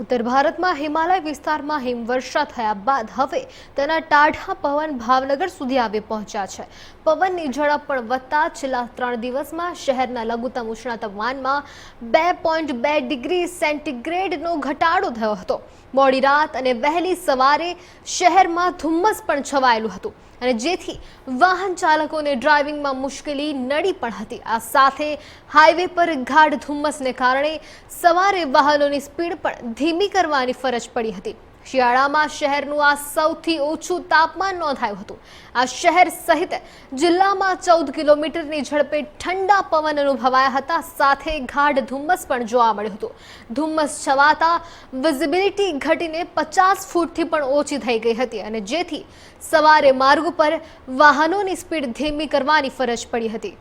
ઉત્તર ભારતમાં હિમાલય વિસ્તારમાં હિમવર્ષા થયા બાદ હવે તેના ટાઢા પવન ભાવનગર સુધી આવી પહોંચ્યા છે. પવનની ઝડપ પણ વધતા છેલ્લા ત્રણ દિવસમાં શહેરના લઘુત્તમ ઉષ્ણતામાનમાં બે પોઈન્ટ બે ડિગ્રી સેન્ટીગ્રેડનો ઘટાડો થયો હતો. મોડી રાત અને વહેલી સવારે શહેરમાં ધુમ્મસ પણ છવાયેલું હતું. અને જેથી વાહન ચાલકોને ડ્રાઇવિંગમાં મુશ્કેલી નડી પણ હતી. આ સાથે હાઈવે પર ગાઢ ધુમ્મસને કારણે સવારે વાહનોની સ્પીડ પણ ધીમી કરવાની ફરજ પડી હતી. શિયાળામાં શહેરનું આ સૌથી ઓછું તાપમાન નોંધાયું હતું. આ શહેર સહિત જિલ્લામાં ચૌદ કિલોમીટરની ઝડપે ઠંડા પવન અનુભવાયા હતા. સાથે ગાઢ ધુમ્મસ પણ જોવા મળ્યું હતું. ધુમ્મસ છવાતા વિઝિબિલિટી ઘટીને પચાસ ફૂટથી પણ ઓછી થઈ ગઈ હતી અને જેથી સવારે માર્ગ પર વાહનોની સ્પીડ ધીમી કરવાની ફરજ પડી હતી.